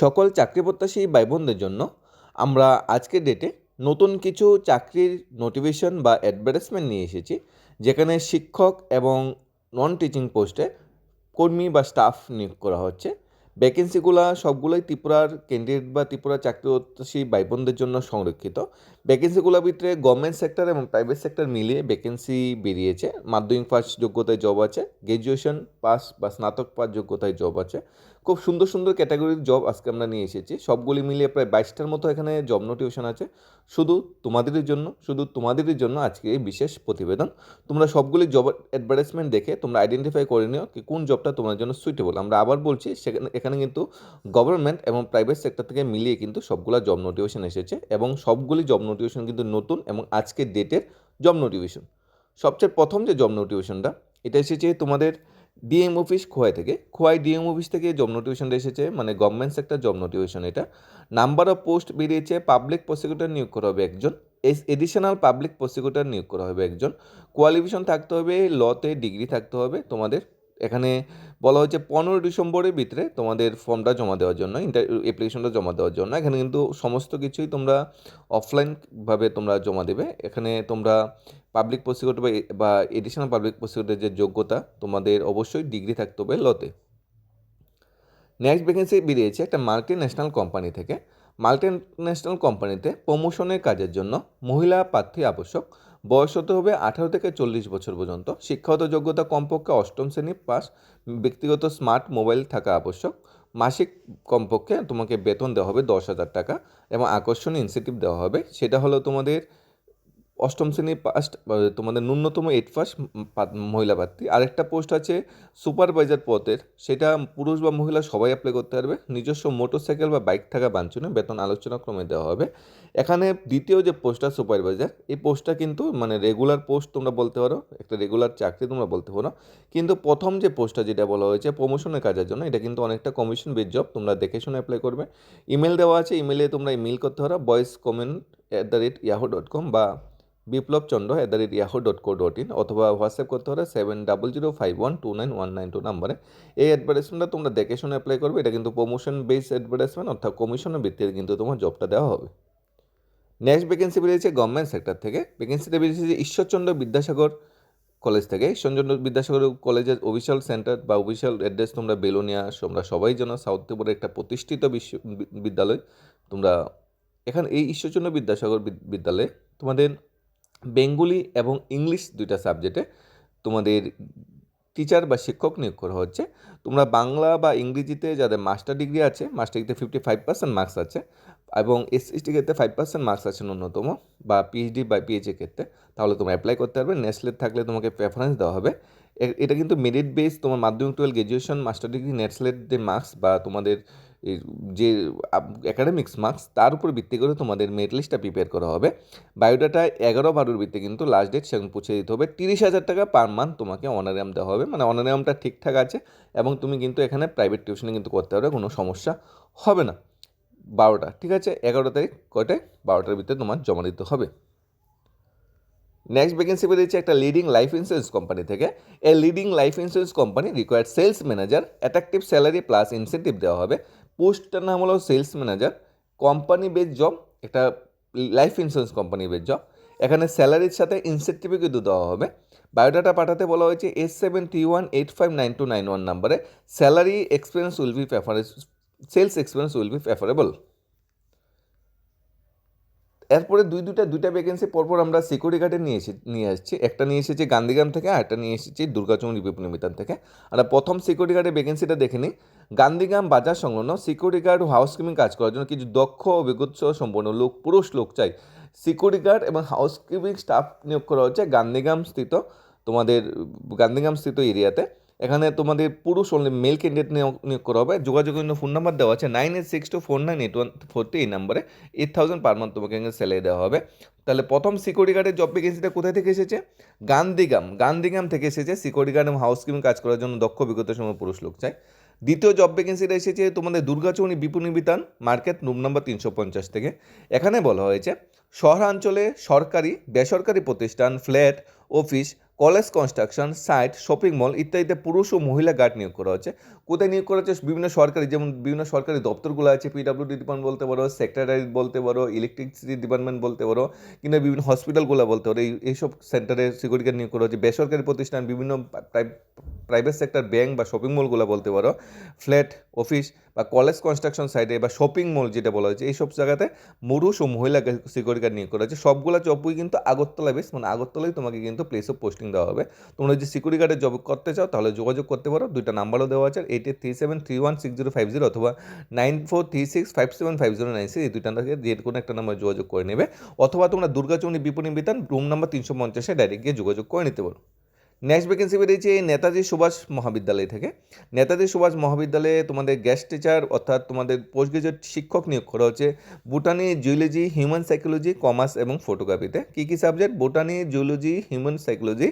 সকল চাকরি প্রত্যাশী ভাই বোনদের জন্য আমরা আজকের ডেটে নতুন কিছু চাকরির নোটিফিকেশন বা অ্যাডভার্টাইজমেন্ট নিয়ে এসেছি, যেখানে শিক্ষক এবং নন টিচিং পোস্টে কর্মী বা স্টাফ নিয়োগ করা হচ্ছে। ভ্যাকেন্সিগুলো সবগুলোই ত্রিপুরার ক্যান্ডিডেট বা ত্রিপুরা চাকরি প্রত্যাশী ভাই বোনদের জন্য সংরক্ষিত। ভ্যাকেন্সিগুলোর ভিতরে গভর্নমেন্ট সেক্টর এবং প্রাইভেট সেক্টর মিলিয়ে ভ্যাকেন্সি বেরিয়েছে। মাধ্যমিক পাস যোগ্যতায় জব আছে গ্র্যাজুয়েশন পাস বা স্নাতক পাস যোগ্যতায় জব আছে। খুব সুন্দর সুন্দর ক্যাটাগরির জব আজকে আমরা নিয়ে এসেছি। সবগুলি মিলিয়ে প্রায় বাইশটার মতো এখানে জব নোটিফিকেশন আছে। শুধু তোমাদেরই জন্য, শুধু তোমাদেরই জন্য আজকে এই বিশেষ প্রতিবেদন। তোমরা সবগুলি জব অ্যাডভার্টাইজমেন্ট দেখে তোমরা আইডেন্টিফাই করে নিও কি কোন জবটা তোমার জন্য সুইটেবল আমরা আবার বলছি, সেখানে, এখানে কিন্তু গভর্নমেন্ট এবং প্রাইভেট সেক্টর থেকে মিলিয়ে কিন্তু সবগুলো জব নোটিফিকেশন এসেছে এবং সবগুলি জব নোটিফিকেশন কিন্তু নতুন এবং আজকের ডেটের জব নোটিফিকেশন সবচেয়ে প্রথম যে জব নোটিফিকেশনটা এটা এসেছে তোমাদের ডিএম অফিস খোয়াই থেকে। খোয়াই ডিএম অফিস থেকে জব নোটিফিকেশনটা এসেছে মানে গভর্নমেন্ট সেক্টর জব নোটিফিকেশন এটা। নাম্বার অফ পোস্ট বেরিয়েছে পাবলিক প্রসিকিউটর নিয়োগ করা হবে একজন। এডিশনাল পাবলিক প্রসিকিউটর নিয়োগ করা হবে একজন। কোয়ালিফিকেশন থাকতে হবে লতে ডিগ্রি থাকতে হবে তোমাদের। এখানে বলা হচ্ছে পনেরো ডিসেম্বরের ভিতরে তোমাদের ফর্মটা জমা দেওয়ার জন্য ইন্টার অ্যাপ্লিকেশনটা জমা দেওয়ার জন্য। এখানে কিন্তু সমস্ত কিছুই তোমরা অফলাইনভাবে তোমরা জমা দেবে। এখানে তোমরা পাবলিক প্রসিকিউটর বা এডিশনাল পাবলিক প্রসিকিউটর যে যোগ্যতা, তোমাদের অবশ্যই ডিগ্রি থাকতে হবে লতে নেক্সট ভ্যাকেন্সি বেরিয়েছে একটা মাল্টি ন্যাশনাল কোম্পানি থেকে। মাল্টি ন্যাশনাল কোম্পানিতে প্রমোশনের কাজের জন্য মহিলা প্রার্থী আবশ্যক। বয়স হতে হবে আঠারো থেকে চল্লিশ বছর পর্যন্ত। শিক্ষাগত যোগ্যতা কমপক্ষে অষ্টম শ্রেণি পাস। ব্যক্তিগত স্মার্ট মোবাইল থাকা আবশ্যক। মাসিক কমপক্ষে তোমাকে বেতন দেওয়া হবে দশ হাজার টাকা এবং আকর্ষণীয় ইনসেন্টিভ দেওয়া হবে। সেটা হলো তোমাদের অষ্টম শ্রেণি পাস তোমাদের ন্যূনতম এইট পাস মহিলা প্রার্থী। আরেকটা পোস্ট আছে সুপারভাইজার পদের। সেটা পুরুষ বা মহিলা সবাই অ্যাপ্লাই করতে পারবে। নিজস্ব মোটরসাইকেল বা বাইক থাকা বাঞ্ছনে বেতন আলোচনা ক্রমে দেওয়া হবে। এখানে দ্বিতীয় যে পোস্টটা সুপারভাইজার এই পোস্টটা কিন্তু মানে রেগুলার পোস্ট তোমরা বলতে পারো। একটা রেগুলার চাকরি তোমরা বলতে পারো। কিন্তু প্রথম যে পোস্টটা যেটা বলা হয়েছে প্রমোশনের কাজের জন্য, এটা কিন্তু অনেকটা কমিশন বেস জব তোমরা দেখে শুনে অ্যাপ্লাই করবে। ইমেল দেওয়া আছে। ইমেলে তোমরা ইমেল করতে পারো। Voice comment at the rate Yahoo dot com বা Biplab Chandra at the rate Yahoo dot co dot in অথবা হোয়াটসঅ্যাপ করতে পারো seven double zero five one two nine one nine two নাম্বারে। এই অ্যাডভার্টাইজমেন্টটা তোমরা দেখে শুনে অ্যাপ্লাই করবে। এটা কিন্তু প্রমোশন বেস অ্যাডভার্টাইজমেন্ট অর্থাৎ কমিশনের ভিত্তিতে কিন্তু তোমার জবটা দেওয়া হবে। নেক্সট ভ্যাকেন্সি বেরিয়েছে গভর্নমেন্ট সেক্টর থেকে। ভ্যাকেন্সিটা বেরিয়েছে ঈশ্বরচন্দ্র বিদ্যাসাগর কলেজ থেকে। ঈশ্বরচন্দ্র বিদ্যাসাগর কলেজের অফিসিয়াল সেন্টার বা অফিসিয়াল অ্যাড্রেস তোমরা বেলোনিয়া, তোমরা সবাই জানো সাউথ ত্রিপুরার একটা প্রতিষ্ঠিত বিশ্ব বিদ্যালয়। তোমরা এখানে এই ঈশ্বরচন্দ্র বিদ্যাসাগর বিদ্যালয়ে তোমাদের বেঙ্গলি এবং ইংলিশ দুইটা সাবজেক্টে তোমাদের টিচার বা শিক্ষক নিয়োগ করা হচ্ছে। তোমরা বাংলা বা ইংরেজিতে যাদের মাস্টার ডিগ্রি আছে, মাস্টার ডিগ্রিতে ফিফটি ফাইভ পার্সেন্ট মার্কস আছে এবং এসএসটি ক্ষেত্রে ফাইভ পার্সেন্ট মার্কস আছে ন্যূনতম বা পিএইচডি বা পিএইচএ ক্ষেত্রে, তাহলে তোমরা অ্যাপ্লাই করতে পারবে। নেটস্লেট থাকলে তোমাকে প্রেফারেন্স দেওয়া হবে। এটা কিন্তু মেরিট বেস তোমার মাধ্যমিক twelve graduation master degree NET SLET যে মার্কস বা তোমাদের যে অ্যাকাডেমিক্স মার্কস তার উপর ভিত্তি করে তোমাদের মেরিট লিস্টটা প্রিপেয়ার করা হবে। বায়োডাটা এগারো বারোর ভিত্তি কিন্তু লাস্ট ডেট সেখানে পৌঁছে দিতে হবে। তিরিশ হাজার টাকা পার মান্থ তোমাকে অনারিয়াম দেওয়া হবে। মানে অনারিয়ামটা ঠিকঠাক আছে এবং তুমি কিন্তু এখানে প্রাইভেট টিউশনে কিন্তু করতে পারবে কোনো সমস্যা হবে না। বারোটা, ঠিক আছে? এগারো তারিখ কয়টায়? বারোটার ভিতরে তোমার জমা দিতে হবে। নেক্সট ভ্যাকেন্সি বেরিয়েছে একটা লিডিং লাইফ ইন্স্যুরেন্স কোম্পানি থেকে। এই leading life insurance company required sales manager attractive salary plus incentive দেওয়া হবে। পোস্টটার নাম হলো sales manager, company base job, একটা life insurance company base job. এখানে স্যালারির সাথে ইনসেন্টিভও কিন্তু দেওয়া হবে। বায়োডাটা পাঠাতে বলা হয়েছে S seven three one eight five nine two nine one নাম্বারে salary experience will be preference sales experience will be preferable. এরপরে দুই দুইটা দুইটা ভ্যাকেন্সি পরপর আমরা সিকিউরিটি গার্ডে নিয়ে এসে, নিয়ে আসছি। একটা নিয়ে এসেছি গান্ধীগ্রাম থেকে, আর একটা নিয়ে এসেছি দুর্গাচৌমুড়ি বিপণিমিতান থেকে। আর প্রথম সিকিউরিটি গার্ডের ভ্যাকেন্সিটা দেখে নিই। গান্ধীগ্রাম বাজার সংলগ্ন সিকিউরিটি গার্ড হাউসকিপিং কাজ করার জন্য কিছু দক্ষ, অভিজ্ঞ সম্পন্ন লোক, পুরুষ লোক চাই। সিকিউরিটি গার্ড এবং হাউসকিপিং স্টাফ নিয়োগ করা হচ্ছে গান্ধীগ্রাম স্থিত তোমাদের, গান্ধীগ্রাম স্থিত এরিয়াতে এখানে তোমাদের পুরুষ অনলি মেল ক্যান্ডিডেট নিয়োগ করা হবে। যোগাযোগের জন্য ফোন নাম্বার দেওয়া আছে nine eight six two four nine eight one four এই নাম্বারে এইট থাউজেন্ড পার মান্থ তোমাকে এখানে স্যালারি দেওয়া হবে। তাহলে প্রথম সিকিউরিটি গার্ডের জব ভ্যাকেন্সিটা কোথায় থেকে এসেছে? গান্ধীগ্রাম। গান্ধীগ্রাম থেকে এসেছে। সিকিউরিটি গার্ড এবং হাউসকিপিং কাজ করার জন্য দক্ষ অভিজ্ঞতার সময় পুরুষ লোক চাই। দ্বিতীয় জব ভ্যাকেন্সিটা এসেছে তোমাদের Durgachouni Bipani Bitan market room number তিনশো পঞ্চাশ থেকে। এখানে বলা হয়েছে, শহরাঞ্চলে সরকারি, বেসরকারি প্রতিষ্ঠান flat office college construction, site, shopping mall ইত্যাদিতে পুরুষ ও মহিলা গার্ড নিয়োগ করা হচ্ছে। কোথায় নিয়োগ করা হচ্ছে? বিভিন্ন সরকারি, যেমন বিভিন্ন সরকারি দপ্তরগুলো আছে পিডাব্লিউডি ডিপার্টমেন্ট বলতে পারো সেক্রেটারি বলতে পারো ইলেকট্রিসিটি ডিপার্টমেন্ট বলতে পারো, কিংবা বিভিন্ন হসপিটালগুলো বলতে পারো, এই, এইসব সেন্টারে সিকিউরিটি গার্ড নিয়োগ করা হচ্ছে। বেসরকারি প্রতিষ্ঠান, বিভিন্ন প্রাইভেট সেক্টর ব্যাংক বা শপিং মলগুলো বলতে পারো ফ্ল্যাট অফিস বা কলেজ কনস্ট্রাকশন সাইডে বা শপিং মল যেটা বলা হয়েছে, এইসব জায়গাতে পুরুষ ও মহিলা সিকিউরিটি গার্ড নিয়োগ করা হচ্ছে। সবগুলো জবই কিন্তু আগরতলা বেশ মানে আগরতলায় তোমাকে কিন্তু প্লেস অফ পোস্টিং দেওয়া হবে। তোমরা যদি সিকিউরিটি গার্ডে জব করতে চাও, তাহলে যোগাযোগ করতে পারো। দুইটা নাম্বারও দেওয়া আছে eight eight three seven three one six zero five zero অথবা nine four three six five seven five zero nine six এই দুইটা থেকে যে কোনো একটা নাম্বার যোগাযোগ করে নেবে। অথবা তোমরা দুর্গাচৌনি বিপণী বিতান রুম নাম্বার তিনশো পঞ্চাশে ডাইরেক্ট গিয়ে যোগাযোগ করে নিতে পারো। নেক্সট ভ্যাকেন্সি বেরিয়েছে নেতাজি সুভাষ মহাবিদ্যালয় থেকে। নেতাজি সুভাষ মহাবিদ্যালয়ে তোমাদের গেস্ট টিচার অর্থাৎ তোমাদের পোস্ট গ্রাজুয়েট শিক্ষক নিয়োগ করা হচ্ছে botany zoology human psychology commerce এবং ফটোগ্রাফিতে কী কী subject botany zoology human psychology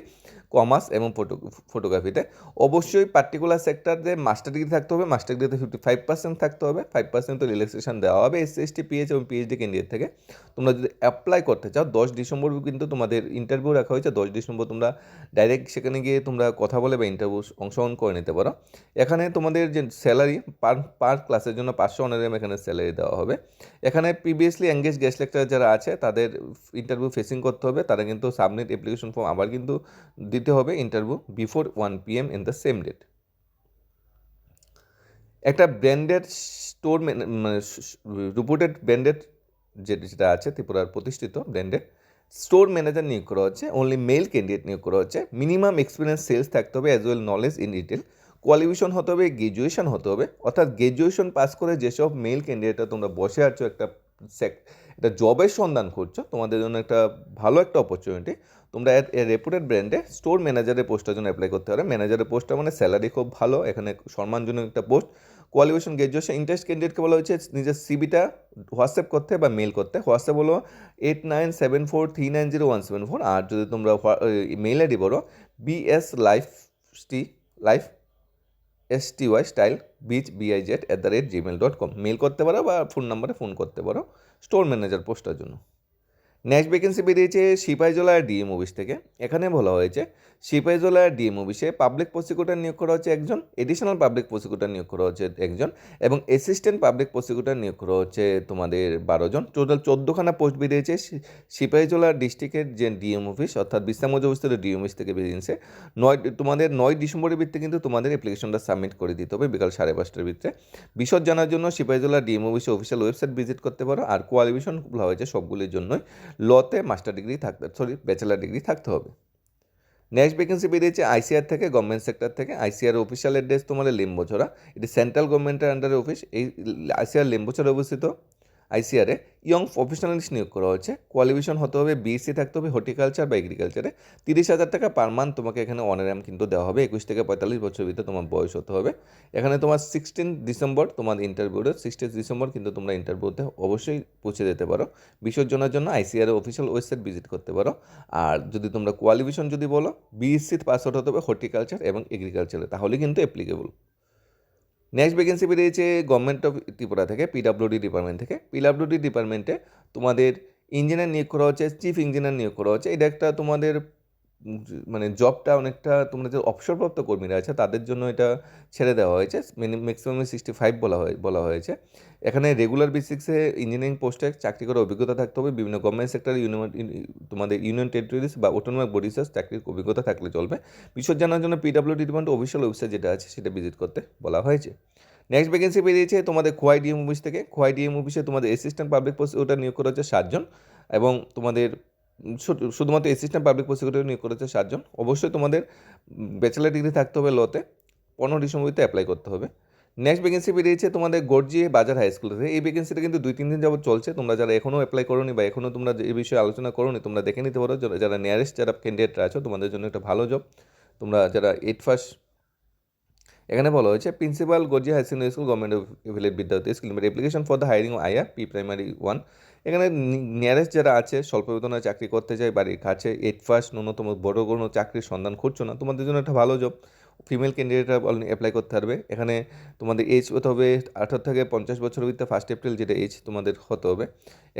commerce এবং ফটো ফটোগ্রাফিতে অবশ্যই পার্টিকুলার সেক্টরে মাস্টার ডিগ্রি থাকতে হবে মাস্টার ডিগ্রিতে ফিফটি ফাইভ পার্সেন্ট থাকতে হবে ফাইভ পার্সেন্ট তো রিল্যাক্সেশন দেওয়া হবে এস এস টি পিএইচ এবং পিএইচডি ক্যান্ডিডেট থেকে। তোমরা যদি অ্যাপ্লাই করতে চাও, দশ ডিসেম্বর কিন্তু তোমাদের ইন্টারভিউ রাখা হয়েছে, দশ ডিসেম্বর তোমরা ডাইরেক্ট সেখানে গিয়ে তোমরা কথা বলে বা ইন্টারভিউ অংশগ্রহণ করে নিতে পারো। এখানে তোমাদের যে স্যালারি পার পার ক্লাসের জন্য পাঁচশো অনারিয়াম এখানে স্যালারি দেওয়া হবে। এখানে প্রিভিয়াসলি এঙ্গেজ গেস্ট লেকচার যারা আছে, তাদের ইন্টারভিউ ফেসিং করতে হবে, তারা কিন্তু সাবমিট অ্যাপ্লিকেশন ফর্ম আবার কিন্তু দিতে হবে interview before one P M in the same date একটা ব্র্যান্ডেড স্টোর রিপোর্টেড ব্র্যান্ডেড যেটা আছে, ত্রিপুরার প্রতিষ্ঠিত ব্র্যান্ডেড স্টোর ম্যানেজার নিয়োগ করা হচ্ছে অনলি মেল ক্যান্ডিডেট নিয়োগ করা হচ্ছে। মিনিমাম এক্সপিরিয়েন্স সেলস থাকতে হবে as well knowledge in detail qualification হতে হবে গ্রাজুয়েশন হতে হবে। অর্থাৎ গ্রাজুয়েশন পাস করে যেসব মেল ক্যান্ডিডেটরা তোমরা বসে আছো, একটা একটা জবের সন্ধান করছ, তোমাদের জন্য একটা ভালো একটা অপরচুনিটি তোমরা রেপুটেড ব্র্যান্ডে স্টোর ম্যানেজারের পোস্টের জন্য অ্যাপ্লাই করতে পারো। ম্যানেজারের পোস্টটা মানে স্যালারি খুব ভালো, এখানে সম্মানজনক একটা পোস্ট কোয়ালিফিকেশন গ্রাজুয়েশন ইন্টারেস্ট ক্যান্ডিডেটকে বলা হয়েছে, নিজের সিবিটা হোয়াটসঅ্যাপ করতে বা মেল করতে। হোয়াটসঅ্যাপ হলো eight nine seven four three nine zero one seven four আর যদি তোমরা মেল আইডি বলো B S life sty life S T Y style beach B I Z at the rate Gmail dot com mail করতে পারো বা phone নাম্বারে phone করতে পারো store manager পোস্টের জন্য। নেক্সট ভ্যাকেন্সি বেরিয়েছে সিপাহীজলা ডিএম অফিস থেকে। এখানে বলা হয়েছে সিপাহীজলা ডিএম অফিসে পাবলিক প্রসিকিউটর নিয়োগ করা হচ্ছে একজন এডিশনাল পাবলিক প্রসিকিউটর নিয়োগ করা হচ্ছে একজন, এবং অ্যাসিস্ট্যান্ট পাবলিক প্রসিকিউটর নিয়োগ করা হচ্ছে তোমাদের বারো জন। টোটাল চোদ্দোখানা পোস্ট বেরিয়েছে সিপাহীজলা ডিস্ট্রিক্টের যে ডিএম অফিস অর্থাৎ বিশ্রামগঞ্জ অবস্থিত ডিএম অফিস থেকে বেরিয়েছে নয়, তোমাদের নয় ডিসেম্বরের ভিত্তিতে কিন্তু তোমাদের অ্যাপ্লিকেশনটা সাবমিট করে দিতে হবে বিকাল সাড়ে পাঁচটার ভিতরে বিশদ জানার জন্য সিপাহীজলা ডিএম অফিসে অফিসিয়াল ওয়েবসাইট ভিজিট করতে পারো। আর কোয়ালিফিকেশন বলা হয়েছে সবগুলির জন্যই। লতে মাস্টার ডিগ্রি থাকতে সরি ব্যাচেলার ডিগ্রি থাকতে হবে। নেক্সট ভ্যাকেন্সি বেরিয়েছে আইসিআর থেকে গভর্নমেন্ট সেক্টর থেকে। আইসিআর অফিসিয়াল অ্যাড্রেস তোমাদের লিম্বোছড়া এটি সেন্ট্রাল গভর্নমেন্টের আন্ডারে অফিস এই আইসিআর লিম্বোছড়া অবস্থিত। আইসিআরে ইয়ং প্রফেশনালিস্ট নিয়োগ করা হচ্ছে কোয়ালিফিকেশন হতে হবে বিএসসি থাকতে হবে হর্টিকালচার বা এগ্রিকালচারে তিরিশ হাজার টাকা পার মান্থ তোমাকে এখানে অনারাম কিন্তু দেওয়া হবে। একুশ থেকে পঁয়তাল্লিশ বছর ভিতরে তোমার বয়স হতে হবে। এখানে তোমার সিক্সটিন ডিসেম্বর তোমার ইন্টারভিউতে সিক্সটিন ডিসেম্বর কিন্তু তোমরা ইন্টারভিউতে অবশ্যই পৌঁছে যেতে পারো। বিসর্জনের জন্য আইসিআর অফিসিয়াল ওয়েবসাইট ভিজিট করতে পারো। আর যদি তোমরা কোয়ালিফিকেশন যদি বলো বিএসসি পাস আউট হতে হবে হর্টিকালচার এবং এগ্রিকালচারে তাহলে কিন্তু অ্যাপ্লিকেবল নেক্সট ভ্যাকেন্সি বেরিয়েছে গভর্নমেন্ট অফ ত্রিপুরা থেকে পিডাব্লিউডি ডিপার্টমেন্ট থেকে। পিডাব্লিউডি ডিপার্টমেন্টে তোমাদের ইঞ্জিনিয়ার নিয়োগ করা হচ্ছে চিফ ইঞ্জিনিয়ার নিয়োগ করা হচ্ছে। এটা একটা তোমাদের মানে জবটা অনেকটা তোমরা যে অবসরপ্রাপ্ত কর্মীরা আছে, তাদের জন্য এটা ছেড়ে দেওয়া হয়েছে। ম্যাক্সিমাম সিক্সটি ফাইভ বলা হয়, বলা হয়েছে। এখানে রেগুলার বেসিক্সে ইঞ্জিনিয়ারিং পোস্টে চাকরি করার অভিজ্ঞতা থাকতে হবে। বিভিন্ন গভর্নমেন্ট সেক্টর তোমাদের ইউনিয়ন টেরিটরিজ বা অটোনমিক বডিসের চাকরির অভিজ্ঞতা থাকলে চলবে। বিশদ জানার জন্য পিডাব্লিউ ডিপার্টমেন্ট অফিসিয়াল ওয়েবসাইট যেটা আছে, সেটা ভিজিট করতে বলা হয়েছে। নেক্সট ভ্যাকেন্সি বেরিয়েছে তোমাদের খোয়াই ডিএম অফিস থেকে। খোয়াই ডিএম অফিসে তোমাদের অ্যাসিস্ট্যান্ট পাবলিক পোস্ট ওটা নিয়োগ করা হচ্ছে সাতজন এবং তোমাদের শুধুমাত্র অ্যাসিস্ট্যান্ট পাবলিক প্রসিকিউটর নিয়োগ করেছে সাতজন। অবশ্যই তোমাদের ব্যাচেলার ডিগ্রি থাকতে হবে লতে পনেরো ডিসেম্বরিতে অ্যাপ্লাই করতে হবে। নেক্সট ভ্যাকেন্সি বেরিয়েছে তোমাদের গর্জিয়ে বাজার হাই স্কুল থেকে এই ভ্যাকেন্সিটা কিন্তু দুই, তিন দিন যাবত চলছে। তোমরা যারা এখনও অ্যাপ্লাই করোনি বা এখনও তোমরা এই বিষয়ে আলোচনা করোনি, তোমরা দেখে নিতে পারো। যারা নিয়ারেস্ট যারা ক্যান্ডিডেটরা আছো, তোমাদের জন্য একটা ভালো জব তোমরা যারা এইট ফার্স্ট এখানে বলা হয়েছে, principal Gorjia high secondary school, government of village Vidyarthi school application for the hiring আইয়া পি প্রাইমারি ওয়ান এখানে নিয়ারেস্ট যারা আছে স্বল্প বেতনে চাকরি করতে চায়, বাড়ির কাছে এইট ফার্স্ট ন্যূনতম বড় কোনো চাকরির সন্ধান খুঁজছো না, তোমাদের জন্য একটা ভালো জব ফিমেল ক্যান্ডিডেটরা অ্যাপ্লাই করতে পারবে। এখানে তোমাদের এজ হতে হবে আঠারো থেকে পঞ্চাশ বছরের ভিতরে ফার্স্ট এপ্রিল যেটা এজ তোমাদের হতে হবে।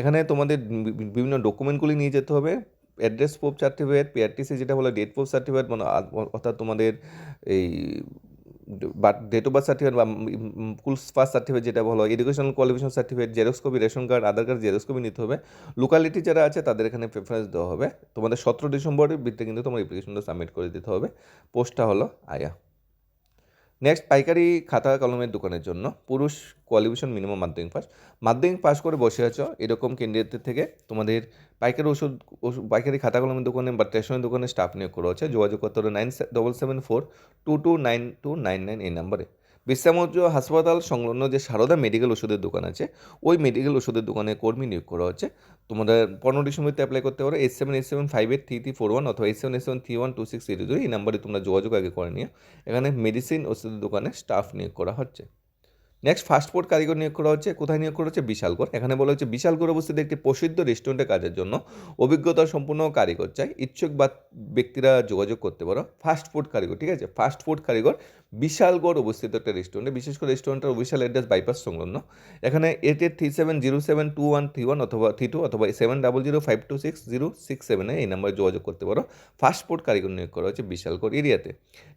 এখানে তোমাদের বিভিন্ন ডকুমেন্টগুলি নিয়ে যেতে হবে। অ্যাড্রেস প্রুফ সার্টিফিকেট পিআরটিসি যেটা বলে ডেট প্রুফ সার্টিফিকেট মানে অর্থাৎ তোমাদের এই birth date of birth certificate বা স্কুল পাস সার্টিফিকেট যেটা বলো educational qualification certificate xerox copy ration card Aadhaar card xerox copy নিতে হবে। লোকালিটি যারা আছে, তাদের এখানে প্রেফারেন্স দেওয়া হবে। তোমাদের সতেরো ডিসেম্বরের ভিতরে কিন্তু তোমার অ্যাপ্লিকেশনটা সাবমিট করে দিতে হবে। পোস্টটা হলো আয়া। নেক্সট পাইকারি খাতা কলমের দোকানের জন্য পুরুষ কোয়ালিফিকেশন মিনিমাম মাধ্যমিক পাস মাধ্যমিক পাস করে বসে আছো, এরকম ক্যান্ডিডেটদের থেকে তোমাদের পাইকারি ওষুধ পাইকারি খাতা কলমের দোকানে বা স্টেশনের দোকানে স্টাফ নিয়োগ করা হচ্ছে। যোগাযোগ করতে হবে nine double seven four two two nine two nine nine এই নাম্বারে বিশ্রামজ্য হাসপাতাল সংলগ্ন যে সারদা মেডিকেল ওষুধের দোকান আছে, ওই মেডিকেল ওষুধের দোকানে কর্মী নিয়োগ করা হচ্ছে। তোমাদের পনেরো ডিসেম্বরতে অ্যাপ্লাই করতে পারো eight seven eight seven five eight three three four one অথবা eight seven eight seven three one two six zero zero এই নাম্বারে তোমরা যোগাযোগ আগে করে নিও। এখানে মেডিসিন ওষুধের দোকানে স্টাফ নিয়োগ করা হচ্ছে। নেক্সট ফাস্টফুড কারিগর নিয়োগ করা হচ্ছে, কোথায় নিয়োগ করা হচ্ছে? বিশালগড় এখানে বলা হচ্ছে বিশালগড় অবস্থিত একটি প্রসিদ্ধ রেস্টুরেন্টে কাজের জন্য অভিজ্ঞতা সম্পূর্ণ কারিগর চাই। ইচ্ছুক বা ব্যক্তিরা যোগাযোগ করতে পারো। ফাস্টফুড কারিগর ঠিক আছে? ফাস্টফুড কারিগর বিশালগড় অবস্থিত একটা রেস্টুরেন্টে বিশেষ করে রেস্টুরেন্টের অফিসিয়াল অ্যাড্রেস বাইপাস সংলগ্ন। এখানে eight eight three seven zero seven two one three one অথবা থ্রি টু অথবা seven double zero five two six zero six সেভেনে এই নাম্বারে যোগাযোগ করতে পারো। ফাস্টফুড কারিগর নিয়োগ করা হচ্ছে বিশালগড় এরিয়াতে।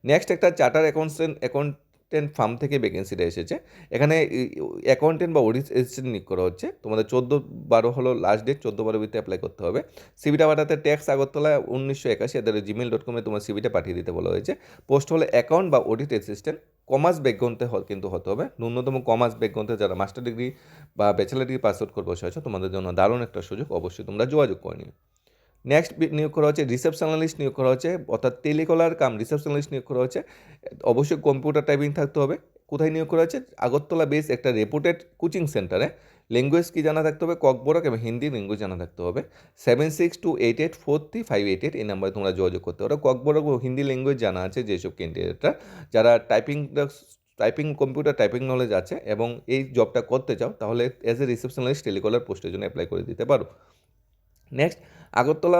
নেক্সট একটা charter accountant account assistant firm থেকে ভ্যাকেন্সিটা এসেছে। এখানে অ্যাকাউন্টেন্ট বা অডিট অ্যাসিস্ট্যান্ট নিয়োগ করা হচ্ছে। তোমাদের চোদ্দ বারো হলো লাস্ট ডেট চোদ্দ বারো ভিতরে অ্যাপ্লাই করতে হবে। সিবিটা পাঠাতে ট্যাক্স আগরতলা উনিশশো একাশি, এদের জিমেল ডট কমে তোমার সিবিটা পাঠিয়ে দিতে বলা হয়েছে। পোস্ট হলো অ্যাকাউন্ট বা অডিট অ্যাসিস্ট্যান্ট কমার্স ব্যাকগ্রাউন্ডে কিন্তু হতে হবে। ন্যূনতম কমার্স ব্যাকগ্রাউন্ডে যারা মাস্টার ডিগ্রি বা ব্যাচেলার ডিগ্রি পাস আউট করে বসে আছো, তোমাদের জন্য দারুণ একটা সুযোগ। অবশ্যই তোমরা যোগাযোগ করে নিও। নেক্সট নিয়োগ করা হচ্ছে রিসেপশনালিস্ট নিয়োগ করা হচ্ছে, অর্থাৎ টেলিকলার কাম রিসেপশনালিস্ট নিয়োগ করা হচ্ছে। অবশ্যই কম্পিউটার টাইপিং থাকতে হবে। কোথায় নিয়োগ করা হচ্ছে? আগরতলা বেস একটা রেপুটেড কোচিং সেন্টারে ল্যাঙ্গুয়েজ কী জানা থাকতে হবে? ককবরক এবং হিন্দি ল্যাঙ্গুয়েজ জানা থাকতে হবে। Seven six two eight eight four three five eight eight এই নাম্বারে তোমরা যোগাযোগ করতে পারো। ককবরক ও হিন্দি ল্যাঙ্গুয়েজ জানা আছে যেসব ক্যান্ডিডেটরা যারা typing typing computer typing knowledge আছে এবং এই জবটা করতে চাও, তাহলে অ্যাজ এ রিসেপশনালিস্ট টেলিকলার পোস্টের জন্য অ্যাপ্লাই করে দিতে পারো। নেক্সট আগরতলা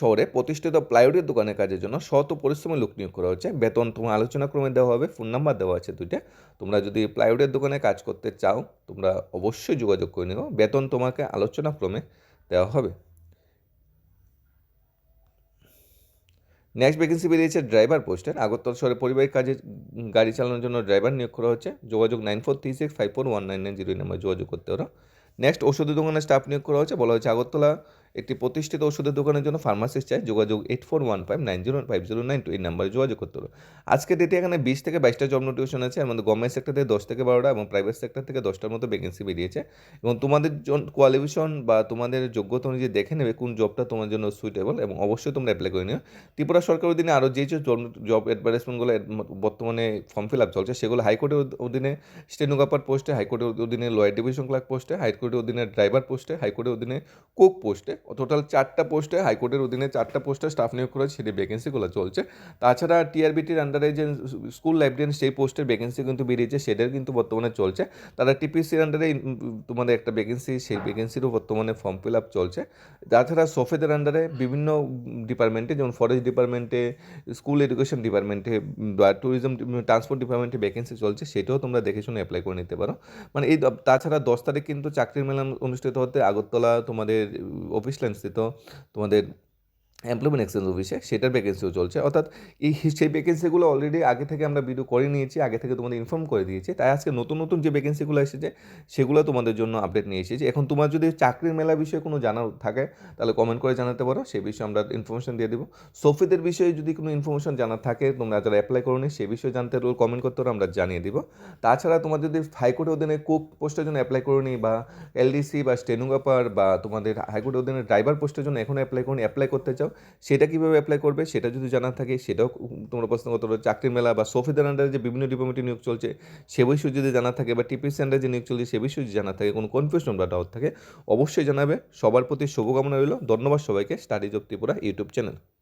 শহরে প্রতিষ্ঠিত প্লাইউডের দোকানের কাজের জন্য শত পরিশ্রমী লোক নিয়োগ করা হচ্ছে। বেতন তোমার আলোচনা ক্রমে দেওয়া হবে ফোন নাম্বার দেওয়া আছে দুইটা। তোমরা যদি প্লাইউডের দোকানে কাজ করতে চাও, তোমরা অবশ্যই যোগাযোগ করে নিও। বেতন তোমাকে আলোচনা ক্রমে দেওয়া হবে। নেক্সট ভ্যাকেন্সি বেরিয়েছে ড্রাইভার পোস্টের আগরতলা শহরে পরিবাহিক কাজে গাড়ি চালানোর জন্য ড্রাইভার নিয়োগ করা হচ্ছে। যোগাযোগ nine four three six five four one nine nine zero number যোগাযোগ করতে পারো। নেক্সট ওষুধের দোকানে স্টাফ নিয়োগ করা হচ্ছে। বলা হয়েছে আগরতলা একটি প্রতিষ্ঠিত ওষুধের দোকানের জন্য ফার্মাসিস্ট চাই, যোগাযোগ eight four one five nine zero five zero nine two এই নাম্বারে যোগাযোগ করতে হবে। আজকে ডেটে এখানে বিশ থেকে বাইশটা জব নোটিফিকেশন আছে আমাদের গভর্নমেন্ট সেক্টর থেকে দশ থেকে বারোটা এবং প্রাইভেট সেক্টর থেকে দশটার মতো ভ্যাকেন্সি বেরিয়েছে। এবং তোমাদের কোয়ালিফিকেশন বা তোমাদের যোগ্যতা অনুযায়ী দেখে নেবে কোন জবটা তোমার জন্য সুইটেবল এবং অবশ্যই তোমরা অ্যাপ্লাই করে নিও। ত্রিপুরা সরকারের অধীনে আরও যে যে জব অ্যাডভার্টাইজমেন্টগুলো বর্তমানে ফর্ম ফিল আপ চলছে, সেগুলো হাইকোর্টের অধীনে স্টেনোগ্রাফার পোস্টে হাইকোর্টের অধীনে লয়ার ডিভিশন ক্লার্ক পোস্টে হাইকোর্টের অধীনে ড্রাইভার পোস্টে হাইকোর্টের অধীনে কুক পোস্টে টোটাল চারটা পোস্টে হাইকোর্টের অধীনে চারটা পোস্টে স্টাফ নিয়োগ করা সেটি ভ্যাকেন্সিগুলো চলছে। তাছাড়া টিআরবিটির আন্ডারে যে স্কুল লাইব্রেরিয়ান সেই পোস্টের ভ্যাকেন্সি কিন্তু বেরিয়েছে সেটার কিন্তু বর্তমানে চলছে। তারা টিপিসির আন্ডারে তোমাদের একটা ভ্যাকেন্সি সেই ভ্যাকেন্সিরও বর্তমানে ফর্ম ফিল আপ চলছে। তাছাড়া সফেদের আন্ডারে বিভিন্ন ডিপার্টমেন্টে যেমন ফরেস্ট ডিপার্টমেন্টে স্কুল এডুকেশন ডিপার্টমেন্টে বা ট্যুরিজম ট্রান্সপোর্ট ডিপার্টমেন্টে ভ্যাকেন্সি চলছে, সেটাও তোমরা দেখে শুনে অ্যাপ্লাই করে নিতে পারো। মানে এই তাছাড়া দশ তারিখ কিন্তু চাকরির মেলা অনুষ্ঠিত হতে আগরতলা তোমাদের অফিস লাইন স্থিত তোমাদের এমপ্লয়মেন্ট এক্সচেঞ্জ অফিসে সেটার ভ্যাকেন্সিও চলছে। অর্থাৎ এই সেই ভ্যাকেন্সিগুলো অলরেডি আগে থেকে আমরা ভিডিও করে নিয়েছি, আগে থেকে তোমাদের ইনফর্ম করে দিয়েছি। তাই আজকে নতুন নতুন যে ভ্যাকেন্সিগুলো এসেছে, সেগুলো তোমাদের জন্য আপডেট নিয়ে এসেছি। এখন তোমার যদি চাকরির মেলা বিষয়ে কোনো জানার থাকে, তাহলে কমেন্ট করে জানাতে পারো। সেই বিষয়ে আমরা ইনফরমেশন দিয়ে দেবো। সফিদের বিষয়ে যদি কোনো ইনফরমেশন জানার থাকে, তোমরা যারা অ্যাপ্লাই করো সেই বিষয়ে জানতে রোল কমেন্ট করতে পারো, আমরা জানিয়ে দিব। তাছাড়া তোমার যদি হাইকোর্টের অধীনে কুক পোস্টের জন্য অ্যাপ্লাই করো বা এলডিসি বা স্টেনোগ্রাফার বা তোমাদের হাইকোর্টের অধীনে ড্রাইভার পোস্টের জন্য এখনও অ্যাপ্লাই করো অ্যাপ্লাই করতে চাও সেটা কীভাবে অ্যাপ্লাই করবে সেটা যদি জানা থাকে, সেটাও তোমরা প্রশ্ন করতে পারো। চাকরির মেলা বা সফিদার আন্ডারে যে বিভিন্ন ডিপার্টমেন্টে নিয়োগ চলছে, সে বিষয়ে যদি জানা থাকে বা টিপি সেন্টারে যে নিয়োগ চলছে, সে বিষয়ে যদি জানা থাকে, কোনো কনফিউশন বা ডাউট থাকে, অবশ্যই জানাবে। সবার প্রতি শুভকামনা রইল। ধন্যবাদ সবাইকে। Study of Tripura YouTube channel